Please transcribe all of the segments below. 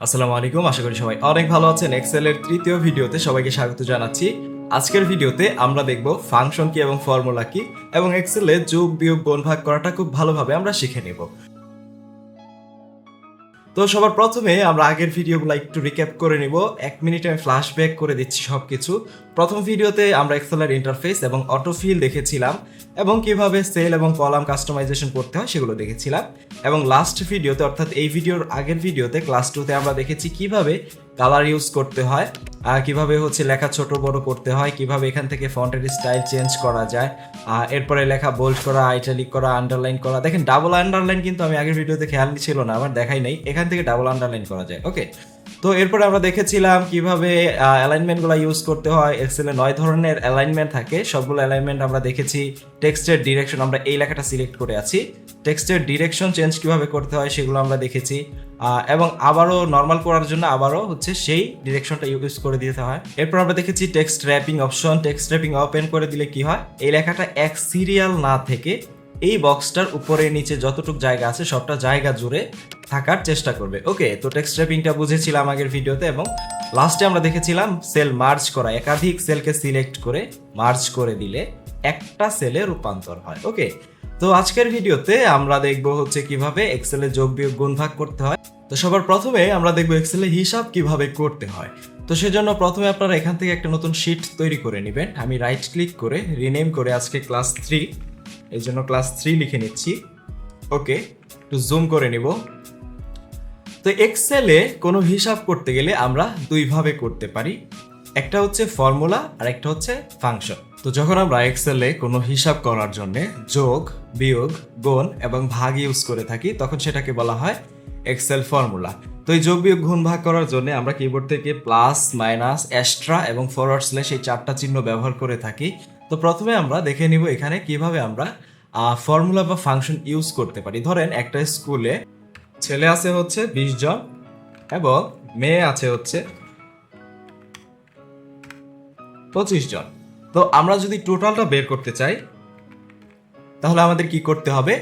আসসালামু আলাইকুম, আশা করি সবাই অনেক ভালো আছেন। এক্সেলের তৃতীয় ভিডিওতে সবাইকে স্বাগত জানাচ্ছি। আজকের ভিডিওতে আমরা দেখব ফাংশন কি এবং ফর্মুলা কি, এবং এক্সেলে যোগ বিয়োগ, গুণ ভাগ করাটা খুব ভালোভাবে আমরা শিখে নেব। তো সবার প্রথমে আমরা আগের ভিডিওগুলো একটু রিক্যাপ করে নিব। এক মিনিটে আমি ফ্ল্যাশব্যাক করে দিচ্ছি সব কিছু প্রথম ভিডিওতে আমরা এক্সেলের ইন্টারফেস এবং অটোফিল দেখেছিলাম এবং কীভাবে সেল এবং কলাম কাস্টমাইজেশন করতে হয় সেগুলো দেখেছিলাম। এবং লাস্ট ভিডিওতে, অর্থাৎ এই ভিডিওর আগের ভিডিওতে ক্লাস টুতে আমরা দেখেছি কীভাবে কালার ইউজ করতে হয়। আর কীভাবে হচ্ছে লেখা ছোট বড় করতে হয়, কীভাবে এখান থেকে ফন্টের স্টাইল চেঞ্জ করা যায় এরপরে লেখা বোল্ড করা আইটালিক করা আন্ডারলাইন করা। দেখেন ডাবল আন্ডারলাইন কিন্তু আমি আগের ভিডিওতে খেয়াল ছিল না, আমার দেখাই নেই। এখান থেকে ডাবল আন্ডারলাইন করা যায় ওকে তো এরপরে আমরা দেখেছিলাম কীভাবে অ্যালাইনমেন্টগুলো ইউজ করতে হয়। এক্সেলে নয় ধরনের অ্যালাইনমেন্ট থাকে। সবগুলো অ্যালাইনমেন্ট আমরা দেখেছি টেক্সটের ডিরেকশন আমরা এই লেখাটা সিলেক্ট করে আছি। টেক্সটের ডিরেকশন চেঞ্জ কীভাবে করতে হয় সেগুলো আমরা দেখেছি। এবং আবারও নর্মাল করার জন্য আবারও হচ্ছে সেই ডিরেকশনটা ইউজ করে দিতে হয়। এরপর আমরা দেখেছি text wrapping option text wrapping open করে দিলে কি হয়? এই লেখাটা এক সিরিয়াল না থেকে এই বক্সটার উপরে, নিচে যতটুকু জায়গা আছে সবটা জায়গা জুড়ে থাকার চেষ্টা করবে। ওকে, তো টেক্সট র্যাপিংটা বুঝেছিলাম আগের ভিডিওতে এবং লাস্টে আমরা দেখেছিলাম সেল মার্জ করা, একাধিক সেলকে সিলেক্ট করে মার্জ করে দিলে একটা সেলে রূপান্তর হয়। ওকে, তো আজকের ভিডিওতে আমরা দেখব হচ্ছে কীভাবে এক্সেলে যোগ বিয়োগ গুণ ভাগ করতে হয়। তো সবার প্রথমে আমরা দেখব এক্সেলে হিসাব কীভাবে করতে হয়। তো সেজন্য প্রথমে আপনারা এখান থেকে একটা নতুন শিট তৈরি করে নেবেন। আমি রাইট ক্লিক করে রিনেম করে আজকে ক্লাস থ্রি এই জন্য ক্লাস থ্রি লিখে নিচ্ছি। ওকে, একটু জুম করে নিব। তো এক্সেলে কোনো হিসাব করতে গেলে আমরা দুইভাবে করতে পারি। একটা হচ্ছে ফর্মুলা আর একটা হচ্ছে ফাংশন তো যখন আমরা এক্সেলে কোনো হিসাব করার জন্য যোগ, বিয়োগ, গুণ এবং ভাগ ইউজ করে থাকি, তখন সেটাকে বলা হয় এক্সেল ফর্মুলা তো এই যোগ, বিয়োগ, গুণ, ভাগ করার জন্য আমরা কিবোর্ড থেকে প্লাস মাইনাস এক্সট্রা এবং ফরওয়ার্ড স্ল্যাশ এই চারটা চিহ্ন ব্যবহার করে থাকি। তো প্রথমে আমরা দেখে নিব এখানে কীভাবে আমরা ফর্মুলা বা ফাংশন ইউজ করতে পারি। ধরেন একটা স্কুলে ছেলে আছে হচ্ছে বিশ জন এবং মেয়ে আছে হচ্ছে পঁচিশ জন। তো আমরা যদি টোটালটা বের করতে চাই, তাহলে আমাদের কি করতে হবে?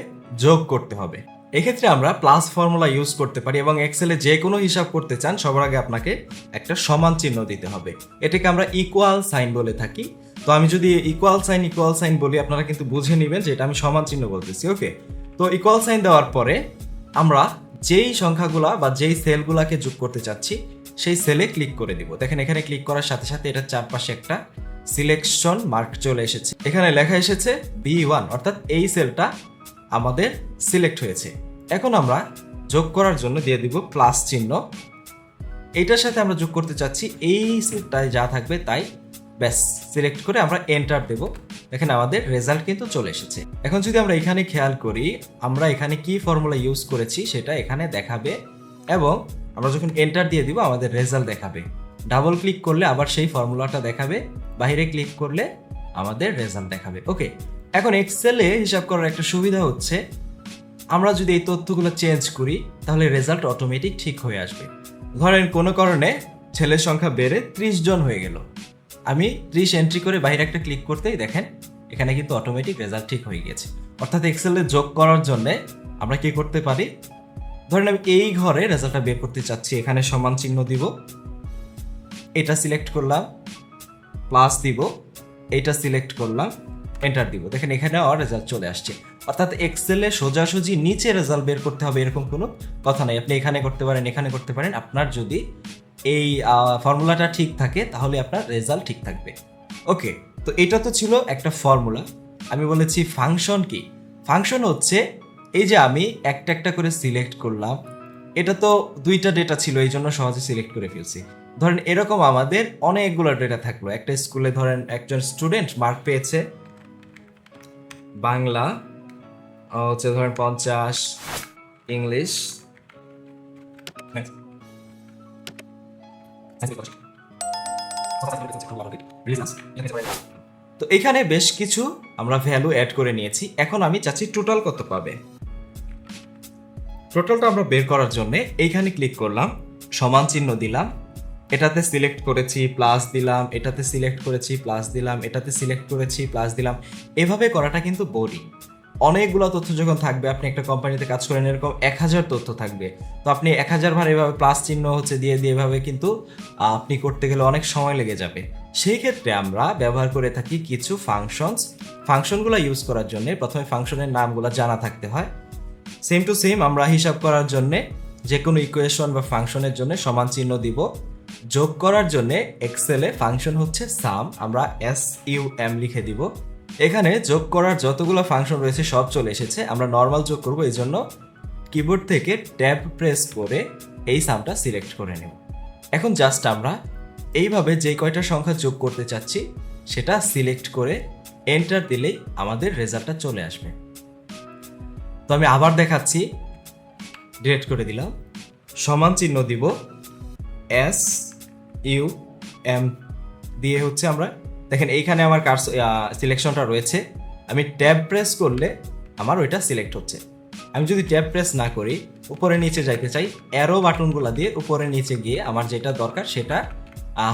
যোগ করতে হবে। এক্ষেত্রে আমরা প্লাস ফর্মুলা ইউজ করতে পারি এবং এক্সেলে যে কোনো হিসাব করতে চান, সবার আগে আপনাকে একটা সমান চিহ্ন দিতে হবে। এটাকে আমরা ইকুয়াল সাইন বলে থাকি। তো আমি যদি ইকুয়াল সাইন ইকুয়াল সাইন বলি, আপনারা কিন্তু বুঝে নেবেন যে এটা আমি সমান চিহ্ন বলতেছি ওকে তো ইকুয়াল সাইন দেওয়ার পরে আমরা যেই সংখ্যাগুলা বা যেই সেলগুলাকে যোগ করতে চাচ্ছি, সেই সেলে ক্লিক করে দিব। দেখেন, এখানে ক্লিক করার সাথে সাথে এটার চারপাশে একটা সিলেকশন মার্ক চলে এসেছে। এখানে লেখা এসেছে বি ওয়ান অর্থাৎ এই সেলটা আমাদের সিলেক্ট হয়েছে। এখন আমরা যোগ করার জন্য দিয়ে দিব প্লাস চিহ্ন। এটার সাথে আমরা যোগ করতে চাচ্ছি, এই সেলটায় যা থাকবে তাই ব্যাস সিলেক্ট করে আমরা এন্টার দেব। দেখেন আমাদের রেজাল্ট কিন্তু চলে এসেছে। এখন যদি আমরা এখানে খেয়াল করি, আমরা এখানে কি ফর্মুলা ইউজ করেছি সেটা এখানে দেখাবে এবং আমরা যখন এন্টার দিয়ে দিব, আমাদের রেজাল্ট দেখাবে। ডাবল ক্লিক করলে আবার সেই ফর্মুলাটা দেখাবে বাইরে ক্লিক করলে আমাদের রেজাল্ট দেখাবে। ওকে এখন এক্সেলে হিসাব করার একটা সুবিধা হচ্ছে, আমরা যদি এই তথ্যগুলো চেঞ্জ করি, তাহলে রেজাল্ট অটোমেটিক ঠিক হয়ে আসবে। ধরেন কোনো কারণে ছেলের সংখ্যা বেড়ে ত্রিশ জন হয়ে গেল। আমি ত্রিশ এন্ট্রি করে বাইরে একটা ক্লিক করতেই দেখেন, এখানে কিন্তু অটোমেটিক রেজাল্ট ঠিক হয়ে গেছে অর্থাৎ এক্সেলে যোগ করার জন্যে আমরা কি করতে পারি? ধরেন আমি এই ঘরে রেজাল্টটা বের করতে চাচ্ছি, এখানে সমান চিহ্ন দিব। এটা সিলেক্ট করলাম প্লাস দিব, এটা সিলেক্ট করলাম এন্টার দিব। দেখেন এখানে আর রেজাল্ট চলে আসছে। অর্থাৎ এক্সেলে সোজাসুজি নিচে রেজাল্ট বের করতে হবে এরকম কোনো কথা নাই। আপনি এখানে করতে পারেন, এখানে করতে পারেন। আপনার যদি এই ফর্মুলাটা ঠিক থাকে, তাহলে আপনার রেজাল্ট ঠিক থাকবে। ওকে তো এটা তো ছিল একটা ফর্মুলা আমি বলেছি ফাংশন কি? ফাংশন হচ্ছে, এই যে আমি একটা একটা করে সিলেক্ট করলাম, এটা তো দুইটা ডেটা ছিল, এই জন্য সহজে সিলেক্ট করে ফেলছি। ধরেন, এরকম আমাদের অনেকগুলো ডেটা থাকল। একটা স্কুলে ধরেন, একজন স্টুডেন্ট মার্ক পেয়েছে। বাংলা হচ্ছে ধরেন পঞ্চাশ, ইংলিশ তো এখানে বেশ কিছু আমরা ভ্যালু অ্যাড করে নিয়েছি। এখন আমি চাচ্ছি টোটাল কত পাবে? টোটালটা আমরা বের করার জন্য এইখানে ক্লিক করলাম, সমান চিহ্ন দিলাম, এটাতে সিলেক্ট করেছি প্লাস দিলাম, এটাতে সিলেক্ট করেছি প্লাস দিলাম, এটাতে সিলেক্ট করেছি প্লাস দিলাম। এভাবে করাটা কিন্তু বোরিং অনেকগুলো তথ্য যখন থাকবে, আপনি একটা কোম্পানিতে কাজ করেন, এরকম এক হাজার তথ্য থাকবে। তো আপনি এক হাজার বার এভাবে প্লাস চিহ্ন হচ্ছে, দিয়ে দিয়ে এভাবে কিন্তু আপনি করতে গেলে অনেক সময় লেগে যাবে। সেই ক্ষেত্রে আমরা ব্যবহার করে থাকি কিছু ফাংশনস ফাংশনগুলো ইউজ করার জন্য প্রথমে ফাংশনের নামগুলো জানা থাকতে হয়। সেম টু সেম আমরা হিসাব করার জন্য যে কোনো ইকুয়েশন বা ফাংশনের জন্য সমান চিহ্ন দিব। যোগ করার জন্য এক্সেলে ফাংশন হচ্ছে সাম আমরা এস ইউ এম লিখে দিব। এখানে যোগ করার যতগুলো ফাংশন রয়েছে সব চলে এসেছে। আমরা নর্মাল যোগ করব, এই জন্য কিবোর্ড থেকে ট্যাব প্রেস করে এই সামটা সিলেক্ট করে নেব। এখন জাস্ট আমরা এইভাবে যে কয়টা সংখ্যা যোগ করতে চাচ্ছি, সেটা সিলেক্ট করে এন্টার দিলেই আমাদের রেজাল্টটা চলে আসবে। তো আমি আবার দেখাচ্ছি ডিলেট করে দিলাম। সমান চিহ্ন দিব এস ইউ এম দিয়ে হচ্ছে আমরা দেখেন, এইখানে আমার কার সিলেকশনটা রয়েছে। আমি ট্যাব প্রেস করলে আমার ওইটা সিলেক্ট হচ্ছে। আমি যদি ট্যাব প্রেস না করি, উপরে নিচে যাইতে চাই অ্যারো বাটনগুলো দিয়ে উপরে নিচে গিয়ে আমার যেটা দরকার সেটা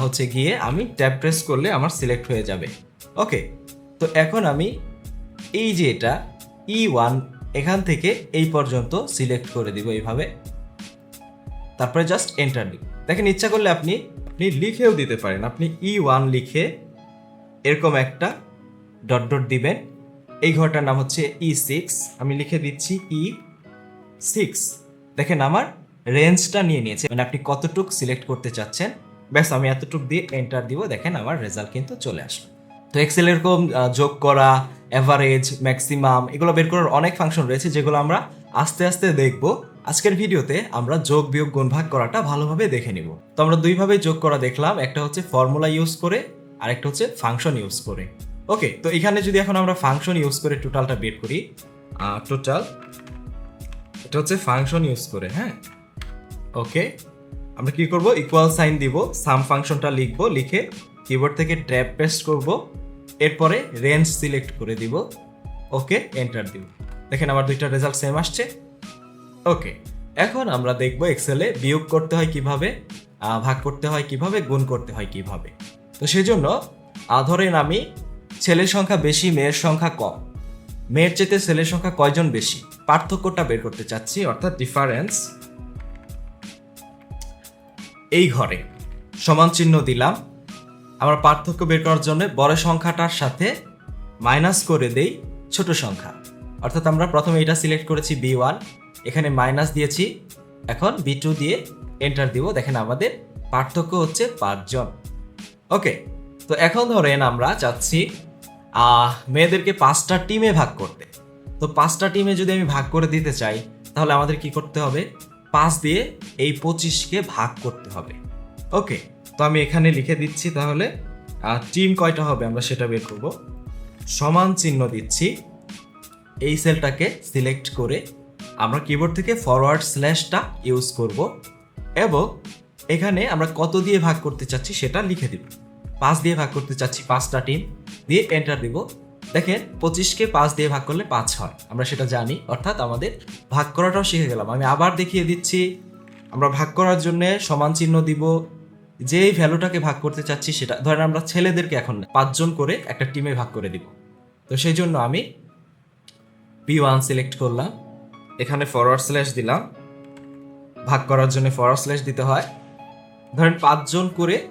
হচ্ছে গিয়ে আমি ট্যাব প্রেস করলে আমার সিলেক্ট হয়ে যাবে। ওকে তো এখন আমি এই যে এটা ই ওয়ান এখান থেকে এই পর্যন্ত সিলেক্ট করে দিব এইভাবে। তারপরে জাস্ট এন্টার দিব দেখেন, ইচ্ছা করলে আপনি আপনি লিখেও দিতে পারেন। আপনি ই ওয়ান লিখে এরকম একটা ডট ডট দিবেন। এই ঘরটার নাম হচ্ছে ই সিক্স আমি লিখে দিচ্ছি ই সিক্স দেখেন আমার রেঞ্জটা নিয়ে নিয়েছে। মানে আপনি কতটুক সিলেক্ট করতে চাচ্ছেন। ব্যাস, আমি এতটুক দিয়ে এন্টার দিব। দেখেন আমার রেজাল্ট কিন্তু চলে আসবে তো এক্সেল এরকম যোগ করা অ্যাভারেজ ম্যাক্সিমাম এগুলো বের করার অনেক ফাংশন রয়েছে, যেগুলো আমরা আস্তে আস্তে দেখব। আজকের ভিডিওতে আমরা যোগ, বিয়োগ গুণ ভাগ করাটা ভালোভাবে দেখে নিব। তো আমরা দুইভাবে যোগ করা দেখলাম। একটা হচ্ছে ফর্মুলা ইউজ করে আর একটা হচ্ছে ফাংশন ইউজ করে। ওকে তো এখানে যদি এখন আমরা ফাংশন ইউজ করে টোটালটা বের করি টোটাল এটা হচ্ছে ফাংশন ইউজ করে হ্যাঁ? ওকে আমরা কি করব? ইকুয়াল সাইন দিব সাম ফাংশনটা লিখব, লিখে কিবোর্ড থেকে ট্যাব পেস্ট করব, এরপরে রেঞ্জ সিলেক্ট করে দিব ওকে এন্টার দিব। দেখেন আমার দুইটা রেজাল্ট সেম আসছে। ওকে এখন আমরা দেখব এক্সেলে বিয়োগ করতে হয় কীভাবে ভাগ করতে হয় কীভাবে, গুণ করতে হয় কীভাবে। তো সেজন্য আহ, ধরেন আমি ছেলের সংখ্যা বেশি মেয়ের সংখ্যা কম। মেয়ের চেতে ছেলের সংখ্যা কয়জন বেশি? পার্থক্যটা বের করতে চাচ্ছি অর্থাৎ ডিফারেন্স এই ঘরে। সমান চিহ্ন দিলাম। আমরা পার্থক্য বের করার জন্য বড় সংখ্যাটার সাথে মাইনাস করে দেই ছোট সংখ্যা। অর্থাৎ আমরা প্রথমে এটা সিলেক্ট করেছি বি ওয়ান এখানে মাইনাস দিয়েছি এখন বি টু দিয়ে এন্টার দিব। দেখেন আমাদের পার্থক্য হচ্ছে পাঁচজন। ওকে তো এখন ধরেন আমরা চাচ্ছি মেয়েদেরকে পাঁচটা টিমে ভাগ করতে। তো পাঁচটা টিমে যদি আমি ভাগ করে দিতে চাই, তাহলে আমাদের কি করতে হবে? পাঁচ দিয়ে এই পঁচিশকে ভাগ করতে হবে। ওকে তো আমি এখানে লিখে দিচ্ছি তাহলে টিম কয়টা হবে আমরা সেটা বের করব। সমান চিহ্ন দিচ্ছি। এই সেলটাকে সিলেক্ট করে আমরা কিবোর্ড থেকে ফরওয়ার্ড স্ল্যাশটা ইউজ করব। এবং এখানে আমরা কত দিয়ে ভাগ করতে চাচ্ছি সেটা লিখে দিব। পাঁচ দিয়ে ভাগ করতে চাচ্ছি পাঁচটা টিম দিয়ে এন্টার দিব। দেখেন, পঁচিশকে পাঁচ দিয়ে ভাগ করলে পাঁচ হয়। আমরা সেটা জানি, অর্থাৎ আমাদের ভাগ করাটাও শিখে গেলাম। আমি আবার দেখিয়ে দিচ্ছি, আমরা ভাগ করার জন্য সমান চিহ্ন দিব। যেই ভ্যালুটাকে ভাগ করতে চাচ্ছি সেটা, ধরেন আমরা ছেলেদেরকে এখন পাঁচজন করে একটা টিমে ভাগ করে দিব। তো সেই জন্য আমি পি ওয়ান সিলেক্ট করলাম। এখানে ফরওয়ার্ড স্ল্যাশ দিলাম। ভাগ করার জন্য ফরওয়ার্ড স্ল্যাশ দিতে হয়। ধরেন পাঁচজন করে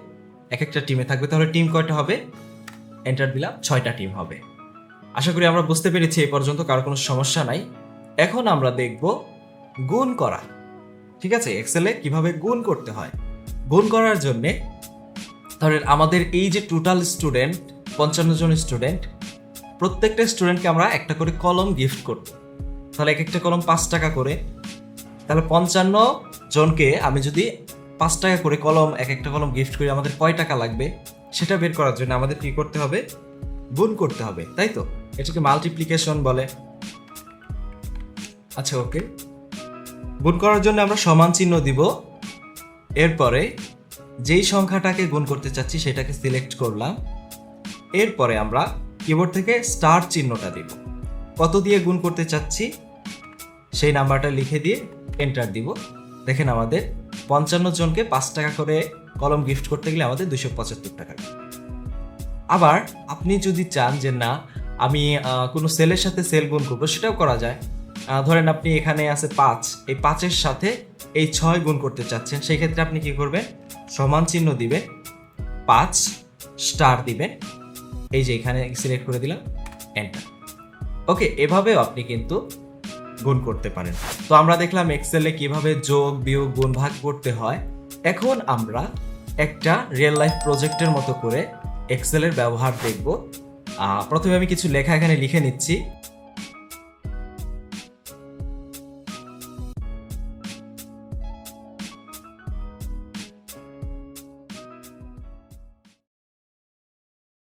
এক একটা টিমে থাকবে, তাহলে টিম কয়টা হবে? এন্টার দিলাম, ছয়টা টিম হবে। আশা করি আমরা বুঝতে পেরেছি এই পর্যন্ত, কারও কোনো সমস্যা নাই। এখন আমরা দেখব গুণ করা। ঠিক আছে এক্সেলে কীভাবে গুণ করতে হয়। গুণ করার জন্যে ধরেন আমাদের এই যে টোটাল স্টুডেন্ট পঞ্চান্ন জন স্টুডেন্ট প্রত্যেকটা স্টুডেন্টকে আমরা একটা করে কলম গিফট করব। তাহলে এক একটা কলম পাঁচ টাকা করে। তাহলে পঞ্চান্ন জনকে আমি যদি পাঁচ টাকা করে কলম, এক একটা কলম গিফট করে আমাদের কয় টাকা লাগবে সেটা বের করার জন্য আমাদের কি করতে হবে? গুণ করতে হবে, তাই তো? এটাকে মাল্টিপ্লিকেশন বলে। আচ্ছা ওকে গুণ করার জন্য আমরা সমান চিহ্ন দিব। এরপরে যেই সংখ্যাটাকে গুণ করতে চাচ্ছি সেটাকে সিলেক্ট করলাম। এরপরে আমরা কিবোর্ড থেকে স্টার চিহ্নটা দিব। কত দিয়ে গুণ করতে চাচ্ছি? সেই নাম্বারটা লিখে দিয়ে এন্টার দিব। দেখেন আমাদের পঞ্চান্ন জনকে পাঁচ টাকা করে কলম গিফট করতে গেলে আমাদের দুশো পঁচাত্তর টাকা। আবার আপনি যদি চান যে না, আমি কোনো সেলের সাথে সেল গুণ করব, সেটাও করা যায়। ধরেন আপনি এখানে আছে পাঁচ, এই পাঁচের সাথে এই ছয় গুণ করতে চাচ্ছেন সেই ক্ষেত্রে আপনি কি করবেন? সমান চিহ্ন দিবে, পাঁচ স্টার দিবেন এই যে এখানে সিলেক্ট করে দিলাম এন্টার ওকে এভাবেও আপনি কিন্তু গুণ করতে পারেন। তো আমরা দেখলাম এক্সেলে কীভাবে যোগ, বিয়োগ গুণ ভাগ করতে হয়। এখন আমরা একটা রিয়েল লাইফ প্রজেক্টের মতো করে এক্সেলের ব্যবহার দেখব। প্রথমে আমি কিছু লেখা এখানে লিখে নিচ্ছি।